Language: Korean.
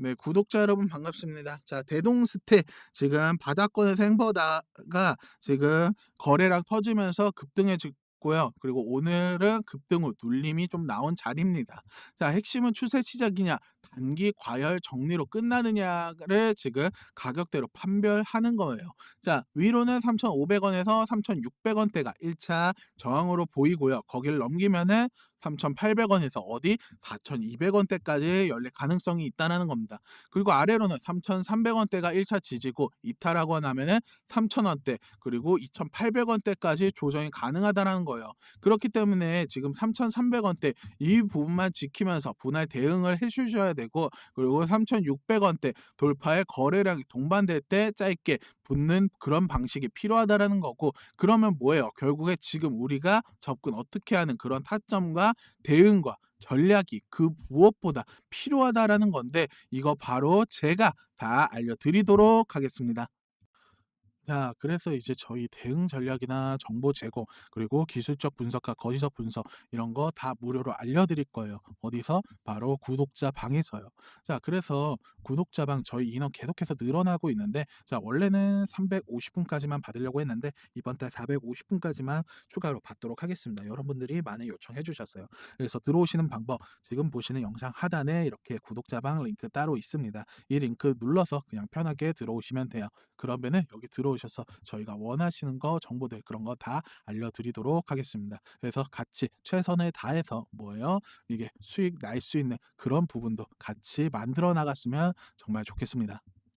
네, 구독자 여러분 반갑습니다. 자, 대동스테 지금 바닥권에서 행보다가 지금 거래량 터지면서 급등해 줬고요. 그리고 오늘은 급등 후 눌림이 좀 나온 자리입니다. 자, 핵심은 추세 시작이냐, 단기 과열 정리로 끝나느냐를 지금 가격대로 판별하는 거예요. 자, 위로는 3,500원에서 3,600원대가 1차 저항으로 보이고요. 거기를 넘기면은 3,800원에서 어디 4,200원대까지 열릴 가능성이 있다는 겁니다. 그리고 아래로는 3,300원대가 1차 지지고 이탈하고 나면은 3,000원대 그리고 2,800원대까지 조정이 가능하다는 거예요. 그렇기 때문에 지금 3,300원대 이 부분만 지키면서 분할 대응을 해주셔야 되고 그리고 3,600원대 돌파에 거래량이 동반될 때 짧게 붙는 그런 방식이 필요하다라는 거고 그러면 뭐예요? 결국에 지금 우리가 접근 어떻게 하는 그런 타점과 대응과 전략이 그 무엇보다 필요하다라는 건데 이거 바로 제가 다 알려드리도록 하겠습니다. 자, 그래서 이제 저희 대응 전략이나 정보 제공, 그리고 기술적 분석과 거시적 분석 이런 거 다 무료로 알려드릴 거예요. 어디서? 바로 구독자 방에서요. 자, 그래서 구독자 방 저희 인원 계속해서 늘어나고 있는데, 자, 원래는 350분까지만 받으려고 했는데, 이번 달 450분까지만 추가로 받도록 하겠습니다. 여러분들이 많이 요청해 주셨어요. 그래서 들어오시는 방법, 지금 보시는 영상 하단에 이렇게 구독자 방 링크 따로 있습니다. 이 링크 눌러서 그냥 편하게 들어오시면 돼요. 그러면은 여기 들어오셔서 저희가 원하시는 거 정보들 그런 거 다 알려드리도록 하겠습니다. 그래서 같이 최선을 다해서 뭐예요? 이게 수익 날 수 있는 그런 부분도 같이 만들어 나갔으면 정말 좋겠습니다.